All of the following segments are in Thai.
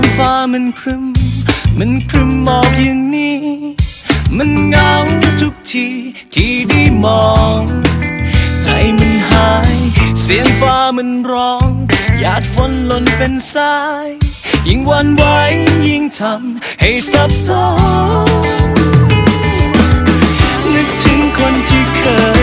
องฟ้ามันครึม มันครึมหมอกอย่างนี้ มันเหงาทุกทีที่ได้มอง ใจมันหาย เสียงฟ้ามันร้อง หยาดฝนหล่นเป็นสาย ยิ่งวันไหวยิ่งทำให้สับสนนึกถึงคนที่เคย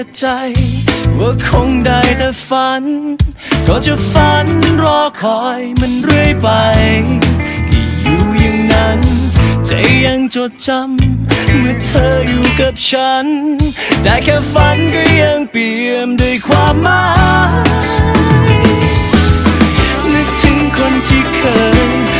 รู้แก่ใจ ว่าคงได้แต่ฝัน ก็จะฝันรอคอยมันเรื่อยไปที่อยู่อย่างนั้น ใจยังจดจำเมื่อเธออยู่กับฉัน ได้แค่ฝันก็ยังเปี่ยมด้วยความหมายนึกถึงคนที่เคย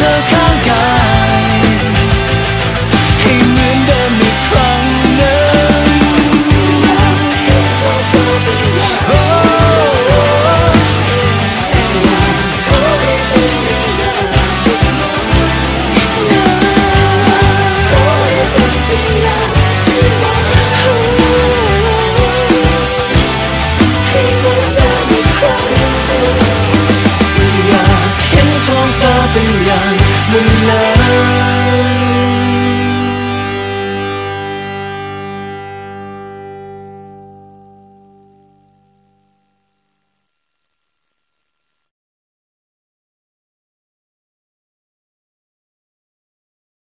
ธอข้างกายให้เหมือนเดิมอีกครั้งหนึ่ง